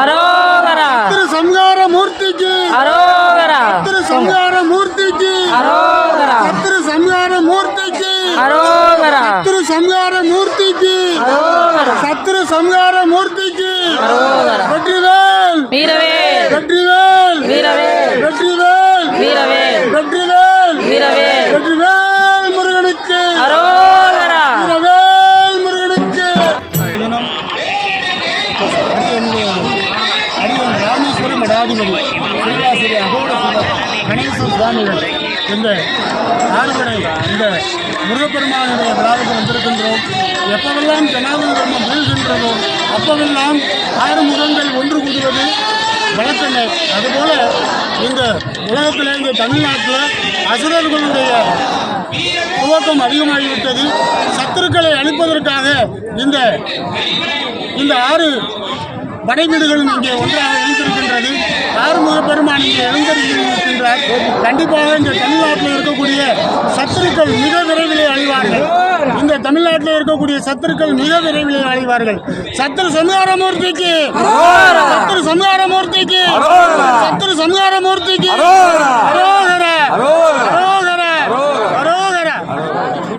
அரோகரா. திரு சங்கார மூர்த்திஜி அரோகரா. திரு சங்கார மூர்த்திஜி அரோகரா. திரு சங்கார மூர்த்திஜி அரோகரா. திரு சங்கார மூர்த்திஜி அரோகரா. சத்ரு சங்கார மூர்த்திஜி அரோகரா. ஜனாதிபதி பேராசிரியர் கணேசன் சுவாமிகள் இந்த ஆறுபடை இந்த முருகப்பெருமானுடைய விழாவுக்கு வந்திருக்கின்றோம். எப்பவெல்லாம் ஜனாதிபதி தர்மம் வீழ்கின்றதோ அப்பவெல்லாம் ஆறு முகங்கள் ஒன்று கூடுவது வழக்கமே. அதுபோல இந்த உலகத்தில் இந்த தமிழ்நாட்டில் அசுரர்களுடைய துவக்கம் அதிகமாகிவிட்டது. சத்துருக்களை அழிப்பதற்காக இந்த இந்த ஆறு படைவீடுகளும் இங்கே ஒன்றாக ஆறுமுக பெருமான் இங்கே எழுந்திருக்கின்றார் கண்டிப்பாக இந்த தமிழ்நாட்டில் இருக்கக்கூடிய சத்துருக்கள் மிக விரைவில் அழிவார்கள். இந்த தமிழ்நாட்டில் இருக்கக்கூடிய சத்துருக்கள் மிக விரைவில் அழிவார்கள். சத்துரு சம்ஹாரமூர்த்திக்கு! சத்துரு சம்ஹாரமூர்த்திக்கு! சத்துரு